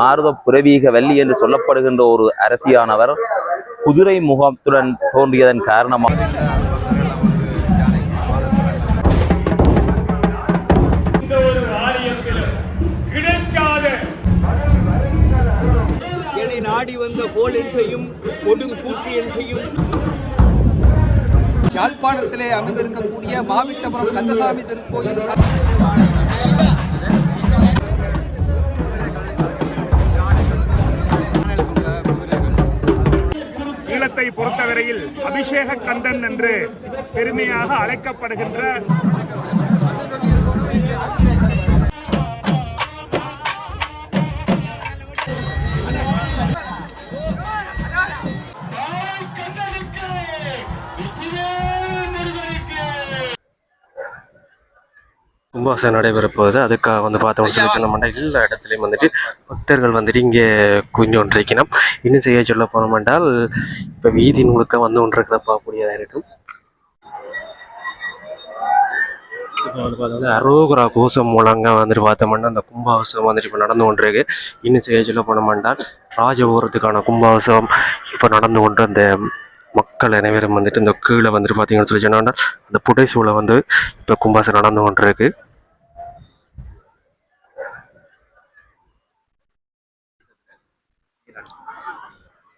மாருத புரவீக வள்ளி என்று சொல்லப்படுகின்ற ஒரு அரசியானவர் குதிரை முகத்துடன் தோன்றியதன் காரணமாக நாடி வந்த கோல் கொடுங்கு பூட்டி யாழ்ப்பாணத்திலே அமைந்திருக்கக்கூடிய மாவிட்டபுரம் கந்தசாமி திருக்கோயில் பொறுத்தவரையில் அபிஷேக கந்தன் என்று பெருமையாக அழைக்கப்படுகின்ற கும்பாசம் நடைபெறப்போகுது. அதுக்காக வந்து பார்த்தோம்னு சொல்லி சொன்னோம்னா எல்லா இடத்துலையும் வந்துட்டு பக்தர்கள் வந்துட்டு இங்கே குஞ்சு கொண்டிருக்கணும் இன்னும் செய்ய சொல்ல போனோம் என்றால் இப்போ வீதி முழுக்க வந்து கொண்டிருக்கிறத பார்க்கக்கூடியதாக இருக்கும். இப்போ வந்து பார்த்தோம்னா அரோகரா கோஷம் மூலங்க வந்துட்டு பார்த்தோம்னா அந்த கும்பாபிஷேகம் வந்துட்டு இப்போ நடந்து கொண்டிருக்கு. இன்னும் செய்ய சொல்ல போனோம் என்றால் ராஜபுரத்துக்கான கும்பாபிஷேகம் இப்போ நடந்து கொண்டு அந்த மக்கள் அனைவரும் வந்துட்டு இந்த கீழே வந்துட்டு பார்த்தீங்கன்னு சொல்லி சொன்னோம்னா அந்த புடைசூழை வந்து இப்போ கும்பாசம் நடந்து கொண்டிருக்கு.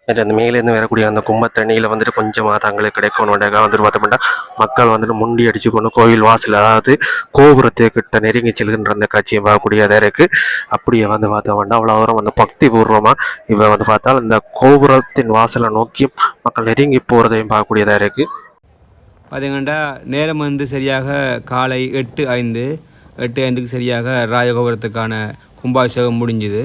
அந்த மேலேருந்து வரக்கூடிய அந்த கும்பத்தண்ணியில் வந்துட்டு கொஞ்சமாக தங்களுக்கு கிடைக்கணுன்றக்காக வந்துட்டு பார்த்தோம்னா மக்கள் வந்துட்டு முண்டி அடிச்சுக்கொண்டு கோயில் வாசல் அதாவது கோபுரத்தை கிட்ட நெருங்கி செல்கின்ற அந்த காட்சியை பார்க்கக்கூடியதாக இருக்குது அப்படியே வந்து பார்த்தோம்னா அவ்வளோ தூரம் வந்து பக்தி பூர்வமாக இப்போ வந்து பார்த்தால் இந்த கோபுரத்தின் வாசலை நோக்கி மக்கள் நெருங்கி போகிறதையும் பார்க்கக்கூடியதாக இருக்குது பார்த்தீங்கன்னா நேரம் வந்து சரியாக காலை எட்டு ஐந்து எட்டு ஐந்துக்கு சரியாக ராஜகோபுரத்துக்கான கும்பாபிஷேகம் முடிஞ்சுது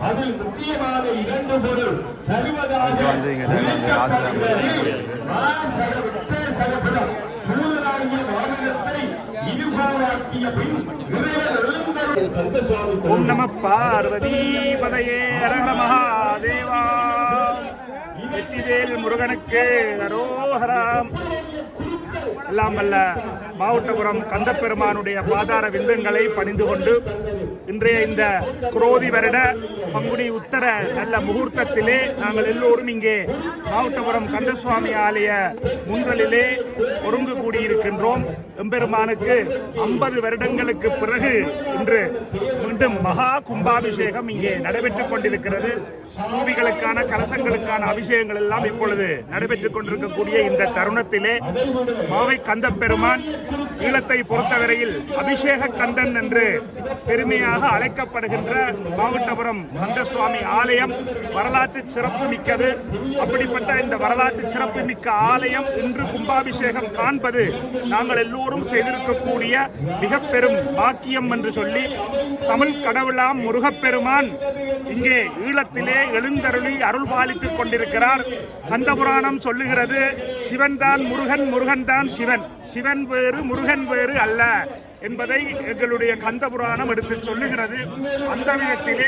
அதில் முக்கியமான இரண்டு பொருள். தருவதாக ஓம் நம பார்வதி பதையே அரஹர மகாதேவா. வெற்றிவேல் முருகனுக்கு அரோஹராம் எல்லாம் வல்ல மாவட்டபுரம் கந்தப்பெருமானுடைய பாதார விந்தங்களை பணிந்து கொண்டு இன்றைய இந்த குரோதி வருட பங்குனி உத்தர நல்ல முகூர்த்தத்திலே நாங்கள் எல்லோரும் இங்கே மாவட்டபுரம் கந்தசுவாமி ஆலய முன்றலிலே ஒருங்கு கூடியிருக்கின்றோம். எம்பெருமானுக்கு ஐம்பது வருடங்களுக்கு பிறகு இன்று மீண்டும் மகா கும்பாபிஷேகம் இங்கே நடைபெற்றுக் கொண்டிருக்கிறது. பூமிகளுக்கான கலசங்களுக்கான அபிஷேகங்கள் எல்லாம் இப்பொழுது நடைபெற்றுக் கொண்டிருக்கக்கூடிய இந்த தருணத்திலே மாவை கந்தப்பெருமான் ஈழத்தை பொறுத்தவரையில் அபிஷேக கந்தன் என்று பெருமையாக அழைக்கப்படுகின்ற மாவட்டபுரம் கந்தசுவாமி ஆலயம் வரலாற்று சிறப்பு மிக்கது. அப்படிப்பட்ட இந்த வரலாற்று சிறப்பு மிக்க ஆலயம் இன்று கும்பாபிஷேகம் காண்பது நாங்கள் எல்லோரும் செய்திருக்கக்கூடிய மிக பெரும் பாக்கியம் என்று சொல்லி தமிழ் கடவுளாம் முருகப்பெருமான் இங்கே ஈழத்திலே எழுந்தருளி அருள் பாலித்துக் கொண்டிருக்கிறார். கந்தபுராணம் சொல்லுகிறது சிவன் தான் முருகன் முருகன் தான் சிவன். சிவன் வேறு முருகன் வேறு அல்ல என்பதை எங்களுடைய கந்த புராணம் எடுத்து சொல்லுகிறது. அந்த விதத்திலே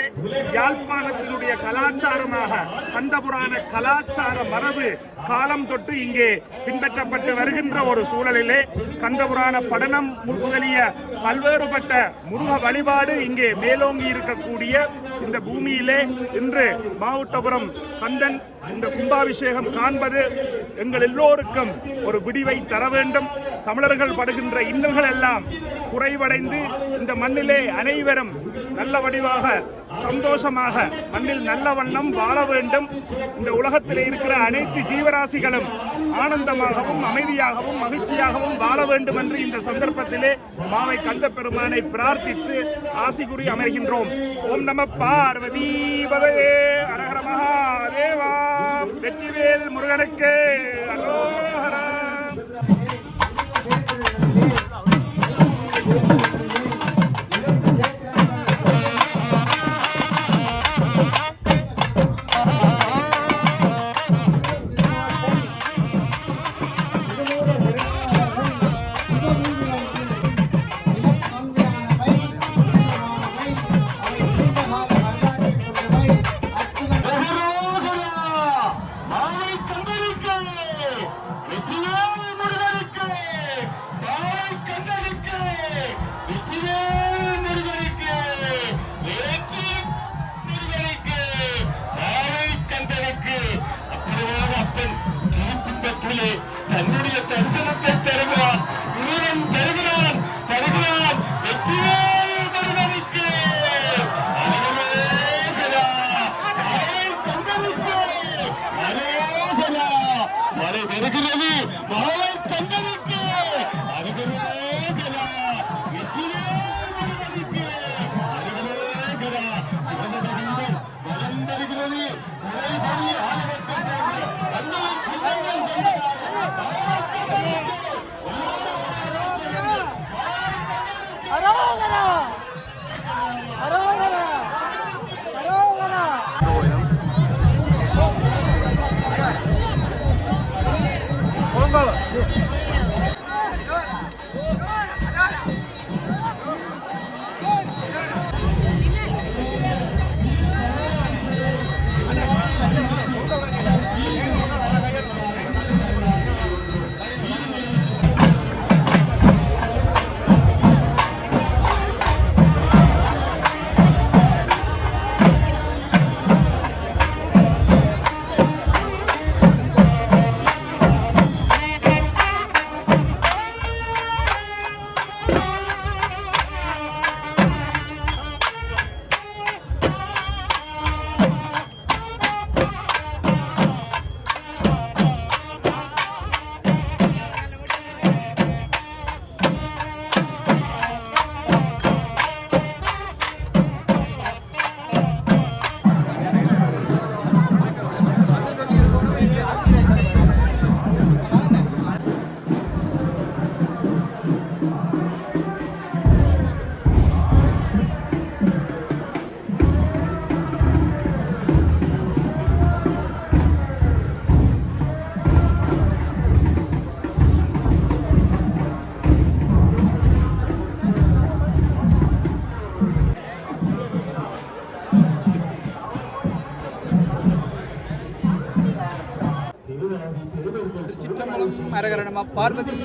யாழ்ப்பாணத்தினுடைய கலாச்சாரமாக கந்த புராண கலாச்சார மரபு காலம் தொட்டு இங்கே பின்பற்றப்பட்டு வருகின்ற ஒரு சூழலிலே கந்த புராண படனம் முதலிய பல்வேறுபட்ட முருக வழிபாடு இங்கே மேலோங்கி இருக்கக்கூடிய இந்த பூமியிலே இன்று மாவட்டபுரம் கந்தன் இந்த கும்பாபிஷேகம் காண்பது எங்கள் எல்லோருக்கும் ஒரு விடிவை தர வேண்டும். தமிழர்கள் படுகின்ற இன்னல்கள் எல்லாம் குறைவடைந்து இந்த மண்ணிலே அனைவரும் நல்ல வடிவாக சந்தோஷமாக மண்ணில் நல்ல வண்ணம் வாழ வேண்டும். இந்த உலகத்தில் இருக்கிற அனைத்து ஜீவராசிகளும் ஆனந்தமாகவும் அமைதியாகவும் மகிழ்ச்சியாகவும் வாழ வேண்டும் என்று இந்த சந்தர்ப்பத்திலே மாவை கந்த பெருமானை பிரார்த்தித்து ஆசி கூறி அமைகின்றோம் ஓம் நம பார்வதி பதையே அரஹர மகாதேவா. வெற்றிவேல் முருகனுக்கு. அரோஹரா. பார்வதி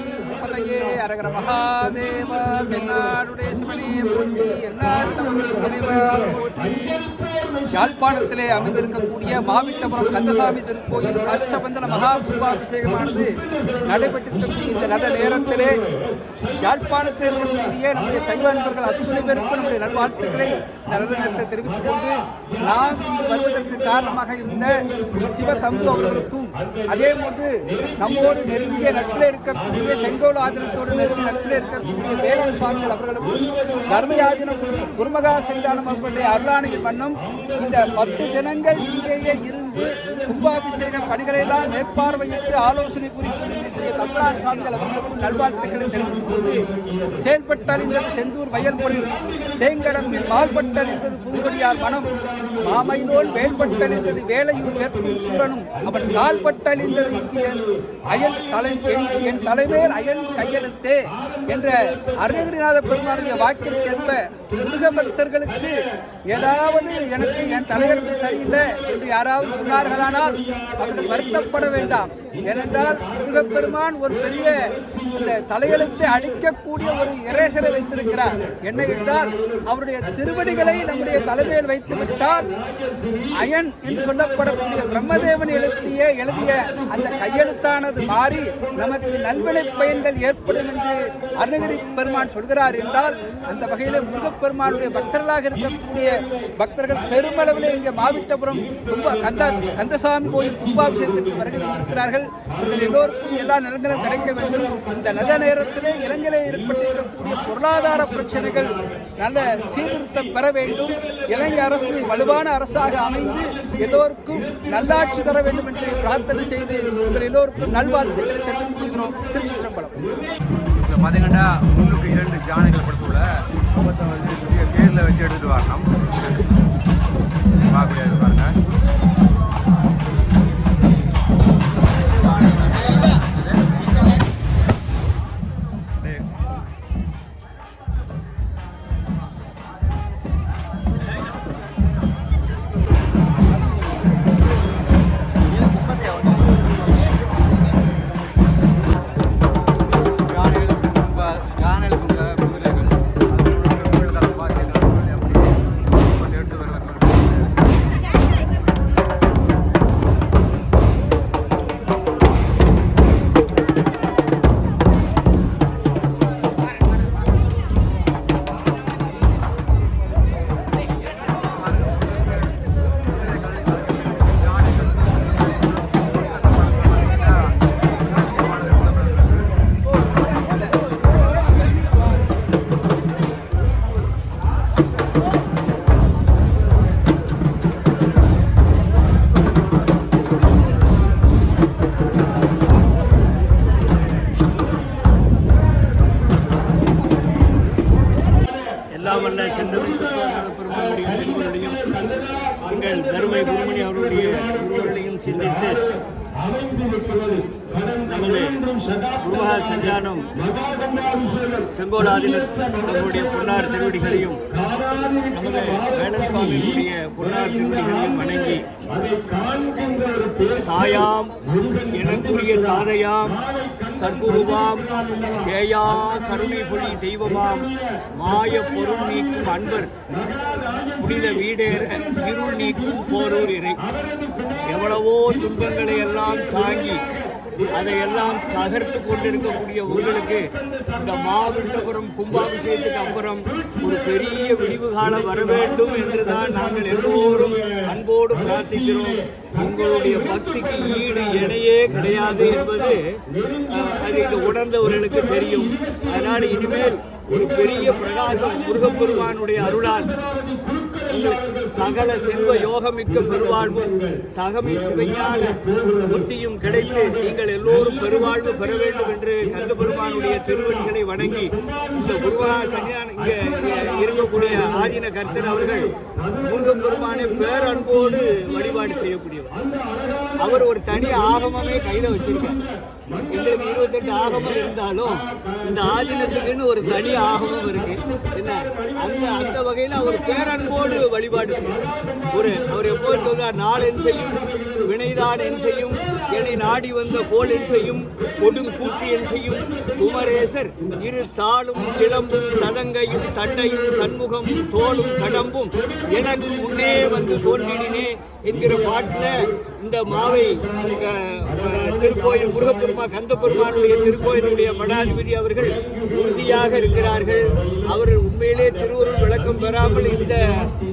பதையே அரகர மகாதேவ தென்னாடுடைய சிவனே போற்றி எந்நாடு யாழ்ப்பாணத்திலே அமைந்திருக்கக்கூடிய மாவிட்டபுரம் கந்தசாமி திருக்கோயில் அஷ்டபந்தன மகா கும்பாபிஷேகமானது நடைபெற்றிருக்கக்கூடிய இந்த நல்ல நேரத்திலே யாழ்ப்பாணத்தில் இருக்கக்கூடிய நம்முடைய சைவ நண்பர்கள் அத்தனை பேருக்கு நம்முடைய நல்வாழ்த்துக்களை நல்ல நேரத்தை தெரிவித்துக் கொண்டு நான் வருவதற்கு காரணமாக இருந்த சிவ தம்பு அவர்களுக்கும் அதே போன்று நம்மோடு நெருங்கிய நட்பில் இருக்கக்கூடிய செங்கோல் ஆதரத்தோடு நெருங்கிய நட்பில் இருக்கக்கூடிய வேலன் சுவாமிகள் அவர்களுக்கும் தர்மயாஜனம் குருமகா செந்தானம் அவர்களுடைய அருளாணையின் வண்ணம் இந்த பத்து தினங்கள் இங்கேயே இருந்து கும்பாபிஷேக பணிகளை எல்லாம் மேற்பார்வையிட்டு ஆலோசனை குறித்து தம்பரான் சுவாமிகள் அவர்களுக்கும் நல்வாழ்த்துக்களை தெரிவித்துக் கொண்டு செயல்பட்டறிந்தது செந்தூர் வயல்பொழில் தேங்கடம்பில் மால்பட்டறிந்தது பூங்கொடியார் மனம் மாமையினோல் வேல்பட்டழிந்தது வேலையூர் வேற்பும் சூரனும் அவன் கால்பட்டழிந்தது இந்தியன் அயல் தலை என் தலைமையில் அயல் கையெழுத்தே என்ற அருணகிரிநாத பெருமானுடைய வாக்கிற்கேற்ப முருக பக்தர்களுக்கு ஏதாவது எனக்கு என் தலையெழுத்து சரியில்லை என்று யாராவது சொன்னார்களானால் அவர்கள் வருத்தப்பட வேண்டாம். ஏனென்றால் முருகப்பெருமான் ஒரு பெரிய இந்த தலையெழுத்தை அழிக்கக்கூடிய ஒரு இரேசரை வைத்திருக்கிறார். என்ன என்றால் அவருடைய திருவடிகளை நம்முடைய தலைமையில் வைத்து விட்டால் அயன் என்று சொல்லப்படக்கூடிய பிரம்மதேவன் எழுதிய எழுதிய அந்த கையெழுத்தானது மாறி நமக்கு நல்வினை பயன்கள் ஏற்படும் என்று அருணகிரி பெருமான் சொல்கிறார் என்றால் அந்த வகையில் முருகப்பெருமானுடைய பக்தர்களாக இருக்கக்கூடிய பக்தர்கள் பெருமளவில் இங்கே மாவிட்டபுரம் கந்த கந்தசாமி கோயில் கும்பாபிஷேகத்திற்கு வருகை இருக்கிறார்கள் இதில் எல்லோருக்கும் எல்லா நலன்களும் கிடைக்க வேண்டும். இந்த நல்ல நேரத்திலே இலங்கையில் ஏற்பட்டிருக்கக்கூடிய பொருளாதார பிரச்சனைகள் நல்ல சீர்திருத்தம் பெற வேண்டும். இலங்கை அரசு வலுவான அரசாக அமைந்து எல்லோருக்கும் நல்லாட்சி தர வேண்டும் என்று பிரார்த்தனை செய்து உங்கள் எல்லோருக்கும் நல்வாழ்த்துக்களை தெரிவித்துக் கொள்கிறோம். திருச்சிற்றம்பலம் பார்த்தீங்கன்னா முன்னுக்கு இரண்டு ஜானைகள் படத்துல முகத்தை வந்து பேரில் வச்சு எடுத்துட்டு வரணும். பார்க்கக்கூடிய பாருங்க. எங்கள் தருமை குருமணி அவருடைய திருவுருளையும் சிந்தித்து சஞ்சானம் செங்கோலாதினருடைய பொன்னார் திருவடிகளையும் நமது வேணன் சுவாமியுடைய பொன்னார் திருவடிகளையும் வணங்கி தாயாம் எனக்குரிய தாரையாம் சர்க்குருவாம். கேயா கருணை பொழி தெய்வமாம். மாய பொருள் நீக்கும் அன்பர். புனித வீடேற இருள் நீக்கும் போரூர் இறை. எவ்வளவோ துன்பங்களை எல்லாம் தாங்கி அதையெல்லாம் தகர்த்து கொண்டிருக்கக்கூடிய உங்களுக்கு இந்த மாவட்டபுரம் கும்பாபிஷேகத்துக்கு அப்புறம் ஒரு பெரிய விடிவு காலம் வர வேண்டும் என்றுதான் நாங்கள் எல்லோரும் அன்போடு பிரார்த்திக்கிறோம். உங்களுடைய பக்திக்கு ஈடு இணையே கிடையாது என்பது அஹ், அதை உணர்ந்தவர்களுக்கு தெரியும். அதனால் இனிமேல் ஒரு பெரிய பிரகாசம் முருகப்பெருமானுடைய அருளால் சகல செல்வ யோகமிக்க பெருவாழ்வும் தகமை சிவையான புத்தியும் கிடைத்து நீங்கள் எல்லோரும் பெருவாழ்வு பெற வேண்டும் என்று கந்த பெருமானுடைய திருவடிகளை வணங்கி இந்த குருவகா சன்னியான் இருக்கக்கூடிய ஆதீன கர்த்தர் அவர்கள் முருகன் பெருமானை பேரன்போடு வழிபாடு செய்யக்கூடியவர். அவர் ஒரு தனி ஆகமமே கையில வச்சிருக்கார். எங்களுக்கு இருபத்தெட்டு ஆகமம் இருந்தாலும் இந்த ஆதீனத்துக்குன்னு ஒரு தனி ஆகமம் இருக்கு. என்ன? அந்த அந்த வகையில் அவர் பேரன்போடு வழிபாடு. செய்வார் ஒரு அவர் எப்போது சொல்றார் நாள் என் செய்யும் வினைதான் செய்யும் என்னை நாடி வந்த கோல் செய்யும் கொடும் கூட்டி செய்யும் குமரேசர். இரு தாளும் சிலம்பும் சதங்கையும் தண்டையும் சண்முகம் தோளும் கடம்பும் எனக்கு முன்னே வந்து தோன்றினே என்கிற பாட்டில் இந்த மாவை திருக்கோயில் முருகப்பெருமா கந்தப்பெருமானுடைய திருக்கோயிலுடைய மடாதிபதி அவர்கள் உறுதியாக இருக்கிறார்கள். அவர்கள் உண்மையிலே திருவருள் விளக்கம் பெறாமல் இந்த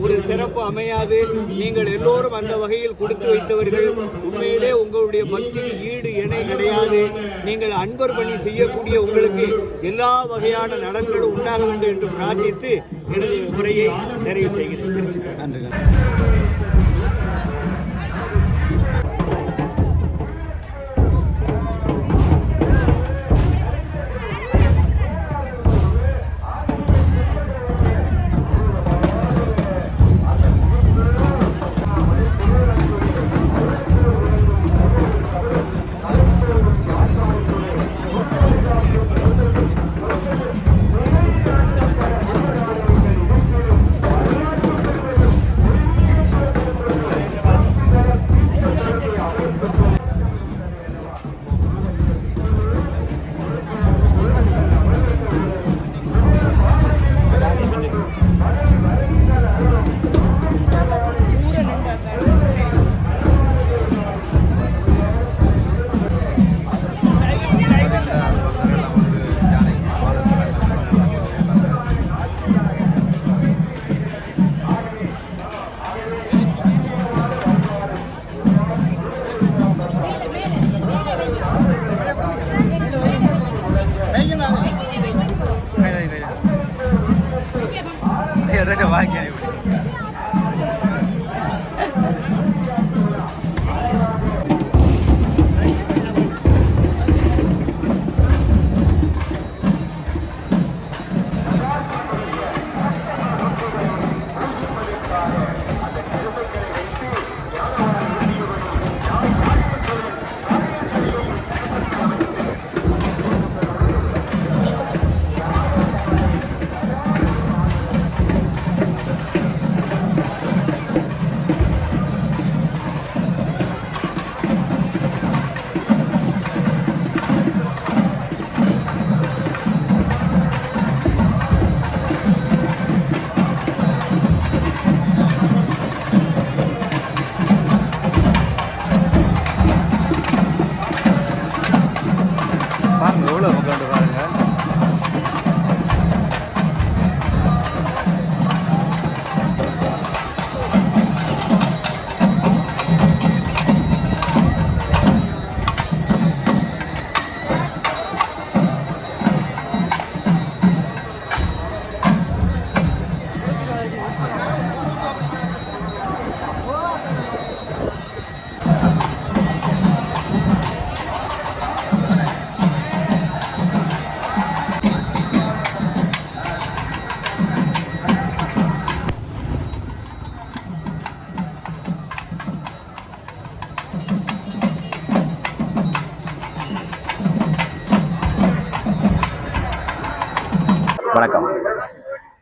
ஒரு சிறப்பு அமையாது. நீங்கள் எல்லோரும் அந்த வகையில் கொடுத்து வைத்தவர்கள் உண்மையிலே உங்களுடைய பக்திக்கு ஈடு இணை கிடையாது. நீங்கள் அன்பர் பணி செய்யக்கூடிய உங்களுக்கு எல்லா வகையான நலன்களும் உண்டாக வேண்டும் என்று பிரார்த்தித்து எனது உரையை நிறைவு செய்கிறேன்.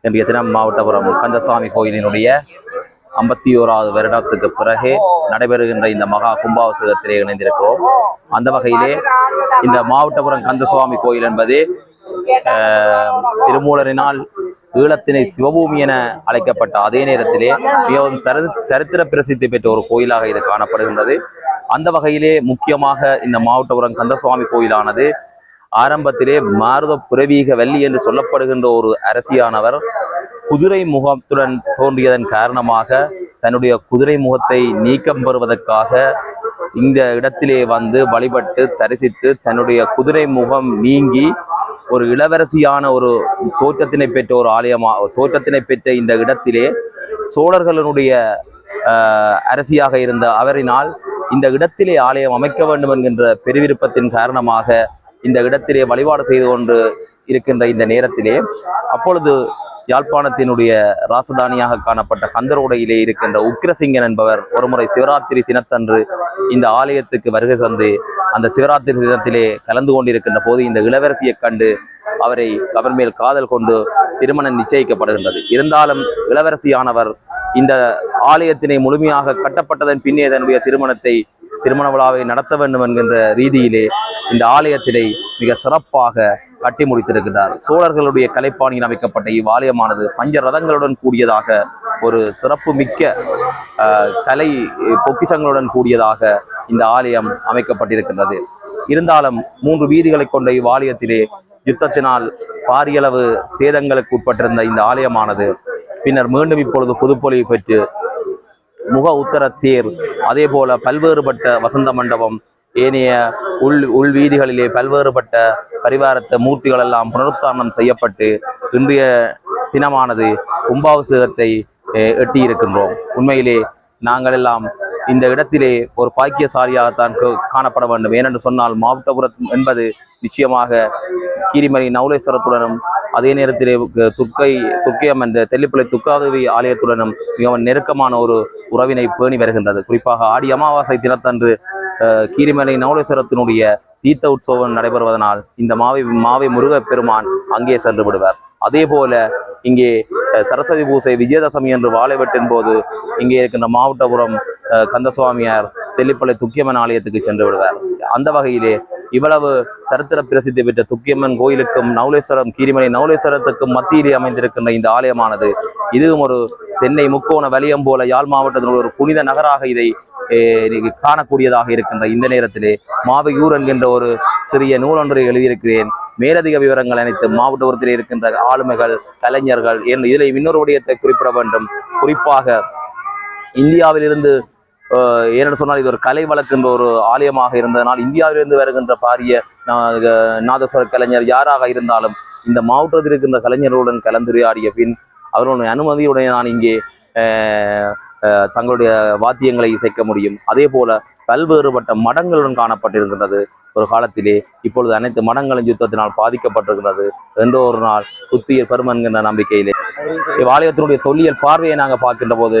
இன்றைய தினம் மாவட்டபுரம் கந்தசுவாமி கோயிலினுடைய ஐம்பத்தி ஓராவது வருடத்துக்கு பிறகு நடைபெறுகின்ற இந்த மகா கும்பாபிஷேகத்திலே இணைந்திருக்கிறோம். அந்த வகையிலே இந்த மாவட்டபுரம் கந்தசுவாமி கோயில் என்பது ஆஹ், திருமூலரினால் ஈழத்தினை சிவபூமி என அழைக்கப்பட்ட அதே நேரத்திலே மிகவும் சரி சரித்திர பிரசித்தி பெற்ற ஒரு கோயிலாக இது காணப்படுகின்றது. அந்த வகையிலே முக்கியமாக இந்த மாவட்டபுரம் கந்தசுவாமி கோயிலானது ஆரம்பத்திலே மாருத புரவீக வள்ளி என்று சொல்லப்படுகின்ற ஒரு அரசியானவர் குதிரை முகத்துடன் தோன்றியதன் காரணமாக தன்னுடைய குதிரை முகத்தை நீக்கம் பெறுவதற்காக இந்த இடத்திலே வந்து வழிபட்டு தரிசித்து தன்னுடைய குதிரை முகம் நீங்கி ஒரு இளவரசியான ஒரு தோற்றத்தினை பெற்ற ஒரு ஆலயமா தோற்றத்தினை பெற்ற இந்த இடத்திலே சோழர்களுடைய அரசியாக இருந்த அவரினால் இந்த இடத்திலே ஆலயம் அமைக்க வேண்டும் என்கின்ற பெருவிருப்பத்தின் காரணமாக இந்த இடத்திலே வழிபாடு செய்து கொண்டு இருக்கின்ற இந்த நேரத்திலே அப்பொழுது யாழ்ப்பாணத்தினுடைய ராசதானியாக காணப்பட்ட கந்தரோடையிலே இருக்கின்ற உக்கிரசிங்கன் என்பவர் ஒருமுறை சிவராத்திரி தினத்தன்று இந்த ஆலயத்துக்கு வருகை தந்து அந்த சிவராத்திரி தினத்திலே கலந்து கொண்டிருக்கின்ற போது இந்த இளவரசியைக் கண்டு அவரை அவர் மேல் காதல் கொண்டு திருமணம் நிச்சயிக்கப்படுகின்றது. இருந்தாலும் இளவரசியானவர் இந்த ஆலயத்தினை முழுமையாக கட்டப்பட்டதன் பின்னே தன்னுடைய திருமணத்தை திருமண விழாவை நடத்த வேண்டும் என்கின்ற ரீதியிலே இந்த ஆலயத்தினை மிக சிறப்பாக கட்டி முடித்திருக்கிறார். சோழர்களுடைய கலைப்பாணியில் அமைக்கப்பட்ட இவ்வாலயமானது பஞ்ச ரதங்களுடன் கூடியதாக ஒரு சிறப்பு மிக்க ஆஹ், கலை பொக்கிஷங்களுடன் கூடியதாக இந்த ஆலயம் அமைக்கப்பட்டிருக்கின்றது. இருந்தாலும் மூன்று வீதிகளை கொண்ட இவ்வாலயத்திலே யுத்தத்தினால் பாரியளவு சேதங்களுக்கு உட்பட்டிருந்த இந்த ஆலயமானது பின்னர் மீண்டும் இப்பொழுது புதுப்பொலிவு பெற்று முக உத்தர தேர். அதே போல பல்வேறுபட்ட வசந்த மண்டபம் ஏனைய உள் உள்வீதிகளிலே பல்வேறுபட்ட பரிவாரத்த மூர்த்திகள் எல்லாம் புனருத்தாரணம் செய்யப்பட்டு இன்றைய தினமானது கும்பாபிஷேகத்தை எட்டியிருக்கின்றோம். உண்மையிலே நாங்கள் எல்லாம் இந்த இடத்திலே ஒரு பாக்கியசாலியாகத்தான் காணப்பட வேண்டும். ஏனென்று சொன்னால் மாவட்டபுரம் என்பது நிச்சயமாக கீரிமலை நவுலேஸ்வரத்துடனும் அதே நேரத்திலே அஹ், துர்க்கை துர்க்கையம் என்ற தெல்லிப்பளை துக்காதவி ஆலயத்துடனும் மிகவும் நெருக்கமான ஒரு உறவினை பேணி வருகின்றது. குறிப்பாக ஆடி அமாவாசை தினத்தன்று அஹ், கீரிமலை நவுலேஸ்வரத்தினுடைய தீர்த்த உற்சவம் நடைபெறுவதனால் இந்த மாவை மாவை முருகப் பெருமான் அங்கே சென்று விடுவார். அதே போல இங்கே சரஸ்வதி பூசை விஜயதசமி என்று வாழைவெட்டின் போது இங்கே இருக்கின்ற மாவட்டபுரம் அஹ், கந்தசுவாமியார் தெல்லிப்பளை துக்கியம்மன் ஆலயத்துக்கு சென்று விடுவார். அந்த வகையிலே இவ்வளவு சரித்திர பிரசித்தி பெற்ற துக்கியம்மன் கோயிலுக்கும் நவுலேஸ்வரம் கீரிமலை நவுலேஸ்வரத்துக்கும் மத்தியிலே அமைந்திருக்கின்ற இந்த ஆலயமானது இதுவும் ஒரு தென்னை முக்கோண வலியம் போல யாழ் மாவட்டத்தில் ஒரு புனித நகராக இதை காணக்கூடியதாக இருக்கின்ற இந்த நேரத்திலே. மாவையூர் என்கின்ற ஒரு சிறிய நூலொன்றை எழுதியிருக்கிறேன். மேலதிக விவரங்கள் அனைத்து மாவட்டத்தில் இருக்கின்ற ஆளுமைகள் கலைஞர்கள் என்று இதில் இன்னொரு விடயத்தை குறிப்பிட வேண்டும். குறிப்பாக இந்தியாவிலிருந்து அஹ், சொன்னால் இது ஒரு கலை வழக்கின்ற ஒரு ஆலயமாக இருந்ததனால் இந்தியாவிலிருந்து வருகின்ற பாரிய நாதஸ்வர கலைஞர் யாராக இருந்தாலும் இந்த மாவட்டத்தில் இருக்கின்ற கலைஞர்களுடன் கலந்துரையாடிய பின் அவர்களுடைய அனுமதியுடன் நான் இங்கே அஹ், தங்களுடைய வாத்தியங்களை இசைக்க முடியும். அதே போல பல்வேறுபட்ட மடங்களுடன் காணப்பட்டிருக்கின்றது. ஒரு காலத்திலே இப்பொழுது அனைத்து மடங்களும் யுத்தத்தினால் பாதிக்கப்பட்டிருக்கிறது என்ற ஒரு நாள் புத்துயிர் பருமன் என்கின்ற நம்பிக்கையிலே. இவ்வாலயத்தினுடைய தொல்லியல் பார்வையை நாங்கள் பார்க்கின்ற போது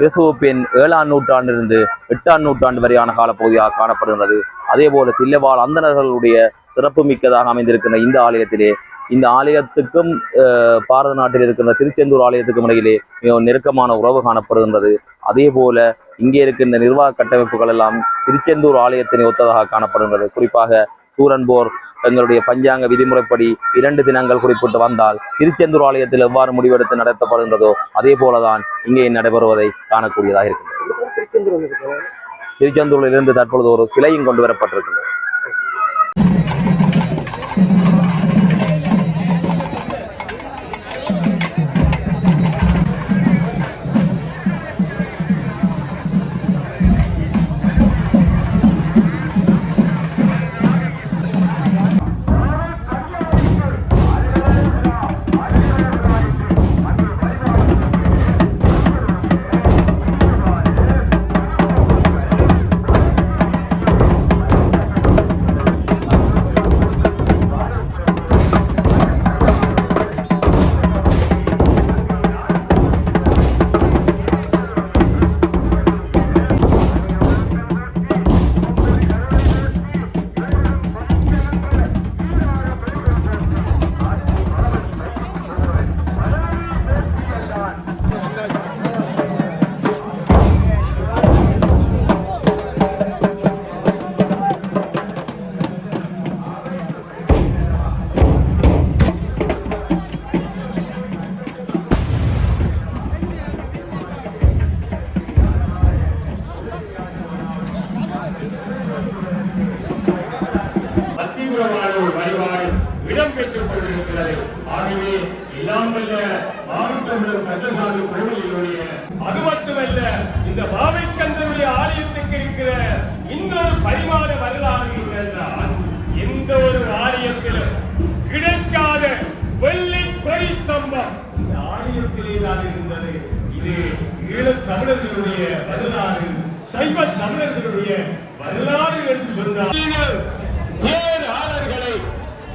கிறிஸ்துவப்பின் ஏழாம் நூற்றாண்டிலிருந்து எட்டாம் நூற்றாண்டு வரையான காலப்பகுதியாக காணப்படுகின்றது. அதே போல தில்லவாள் அந்தனர்களுடைய சிறப்பு மிக்கதாக அமைந்திருக்கின்ற இந்த ஆலயத்திலே இந்த ஆலயத்துக்கும் பாரத நாட்டில் இருக்கின்ற திருச்செந்தூர் ஆலயத்துக்கும் இடையிலே மிகவும் நெருக்கமான உறவு காணப்படுகின்றது. அதே போல இங்கே இருக்கின்ற நிர்வாக கட்டமைப்புகள் எல்லாம் திருச்செந்தூர் ஆலயத்தினை ஒத்ததாக காணப்படுகின்றது. குறிப்பாக சூரன்போர் எங்களுடைய பஞ்சாங்க விதிமுறைப்படி இரண்டு தினங்கள் குறிப்பிட்டு வந்தால் திருச்செந்தூர் ஆலயத்தில் எவ்வாறு முடிவெடுத்து நடத்தப்படுகின்றதோ அதே போலதான் இங்கே நடைபெறுவதை காணக்கூடியதாக இருக்கிறது திருச்செந்தூரில் இருந்து தற்பொழுது ஒரு சிலையும் கொண்டு வரப்பட்டிருக்கிறது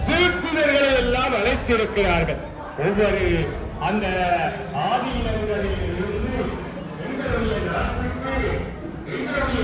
தீட்சிதர்களை எல்லாம் அழைத்திருக்கிறார்கள். ஒவ்வொரு அந்த ஆதீனங்களில் இருந்து எங்களுடைய நாட்டுக்கு எங்களுடைய